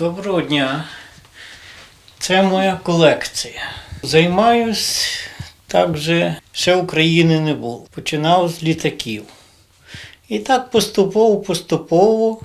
Доброго дня. Це моя колекція. Займаюсь так же, ще України не було. Починав з літаків. І так поступово-поступово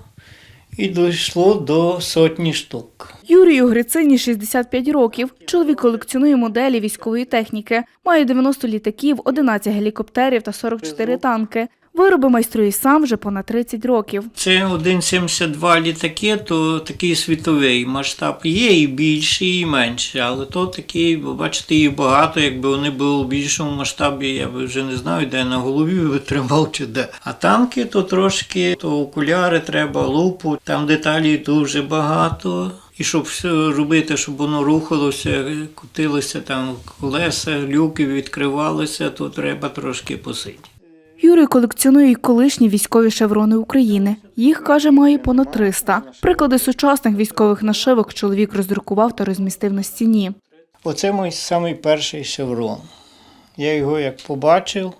і дійшло до сотні штук. Юрію Грицині 65 років. Чоловік колекціонує моделі військової техніки. Має 90 літаків, 11 гелікоптерів та 44 танки. Вироби майструє сам вже понад 30 років. Це 1,72 літаки, то такий світовий масштаб. Є і більші, і менші, але то такий, ви бачите, їх багато. Якби вони були в більшому масштабі, я би вже не знаю, де на голові витримав чи де. А танки то трошки, то окуляри треба, лупу, там деталі дуже багато. І щоб все робити, щоб воно рухалося, крутилося там колеса, люки відкривалися, то треба трошки посидіти. Юрій колекціонує і колишні військові шеврони України. Їх, каже, має понад 300. Приклади сучасних військових нашивок чоловік роздрукував та розмістив на стіні. Оце мій самий перший шеврон. Я його як побачив,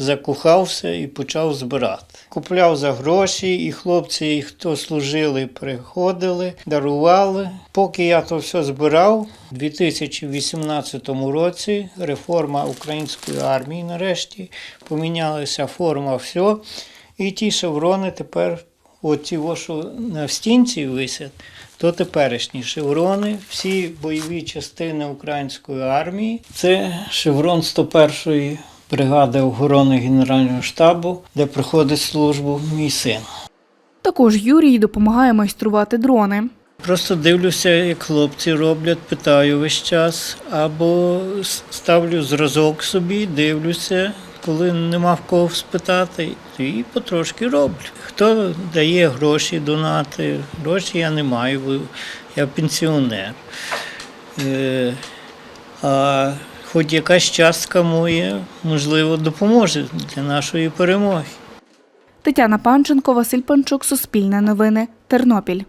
закохався і почав збирати. Купляв за гроші, і хлопці, і хто служили, приходили, дарували. Поки я то все збирав, у 2018 році реформа української армії нарешті помінялася форма, все. І ті шеврони тепер, оці, що на стінці висять, то теперішні шеврони, всі бойові частини української армії. Це шеврон 101-ї бригади охорони Генерального штабу, де проходить службу мій син. Також Юрій допомагає майструвати дрони. Просто дивлюся, як хлопці роблять, питаю весь час, або ставлю зразок собі, дивлюся, коли нема в кого спитати, і потрошки роблю. Хто дає гроші, донати, гроші я не маю, бо я пенсіонер. Е, а хоч якась частка моя, можливо, допоможе для нашої перемоги. Тетяна Панченко, Василь Панчук, Суспільне новини, Тернопіль.